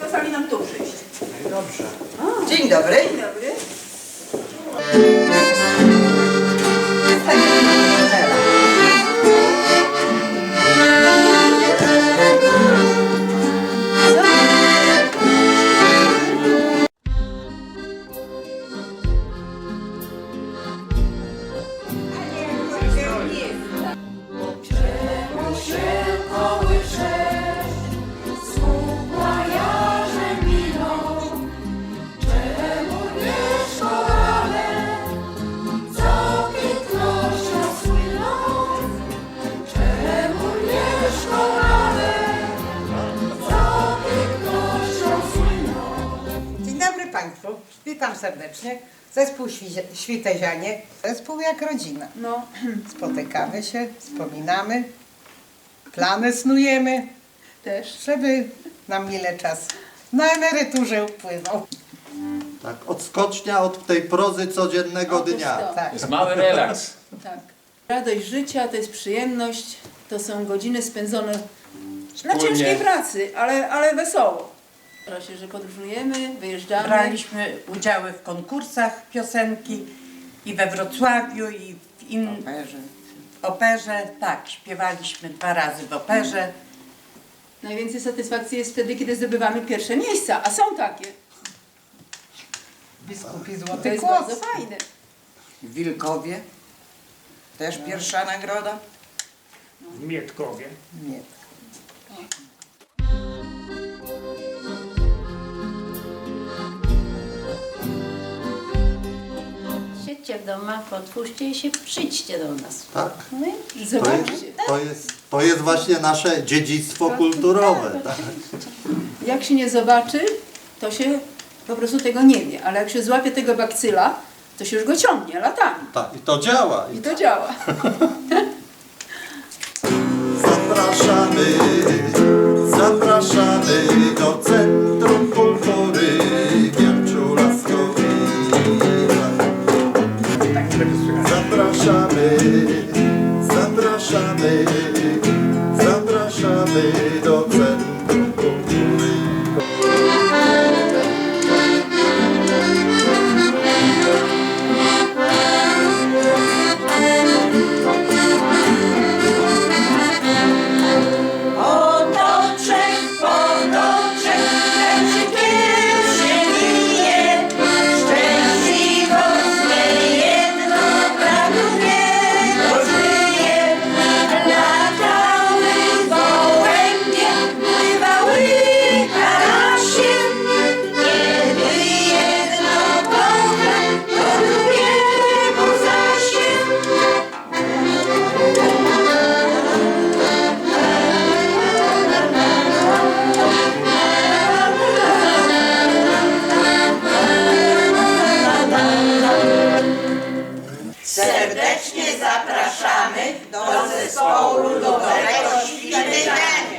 Kazali nam tu przyjść. Dobrze. Dzień dobry. Dzień dobry. Dzień dobry Państwu. Witam serdecznie. Zespół Świ- Świtezianie. Zespół jak rodzina. No, Spotykamy się, wspominamy, plany snujemy, też. żeby nam mile czas na emeryturze upłynął. Tak, odskocznia od tej prozy codziennego Otóż dnia. to. Tak. Jest mały relaks. Tak. Radość życia to jest przyjemność, to są godziny spędzone na Wspólnie. ciężkiej pracy, ale, ale wesoło. Proszę że podróżujemy, wyjeżdżamy. Braliśmy udziały w konkursach piosenki i we Wrocławiu, i w in... operze. Tak, śpiewaliśmy dwa razy w operze. Najwięcej satysfakcji jest wtedy, kiedy zdobywamy pierwsze miejsca, a są takie. Biskupi To Złoty jest Kłos. bardzo fajne. W Wilkowie też pierwsza nagroda. w Mietkowie. Nie. Siedźcie w domach, otwórzcie i się przyjdźcie do nas. Tak? No i To jest, Zobaczcie, to, jest, to jest właśnie nasze dziedzictwo kulturowe. Tak? jak się nie zobaczy, to się po prostu tego nie wie, ale jak się złapie tego bakcyla, to się już go ciągnie latami. tak. I to działa. I to działa. zapraszamy, zapraszamy do Serdecznie zapraszamy do zespołu ludowego Śwideczanie.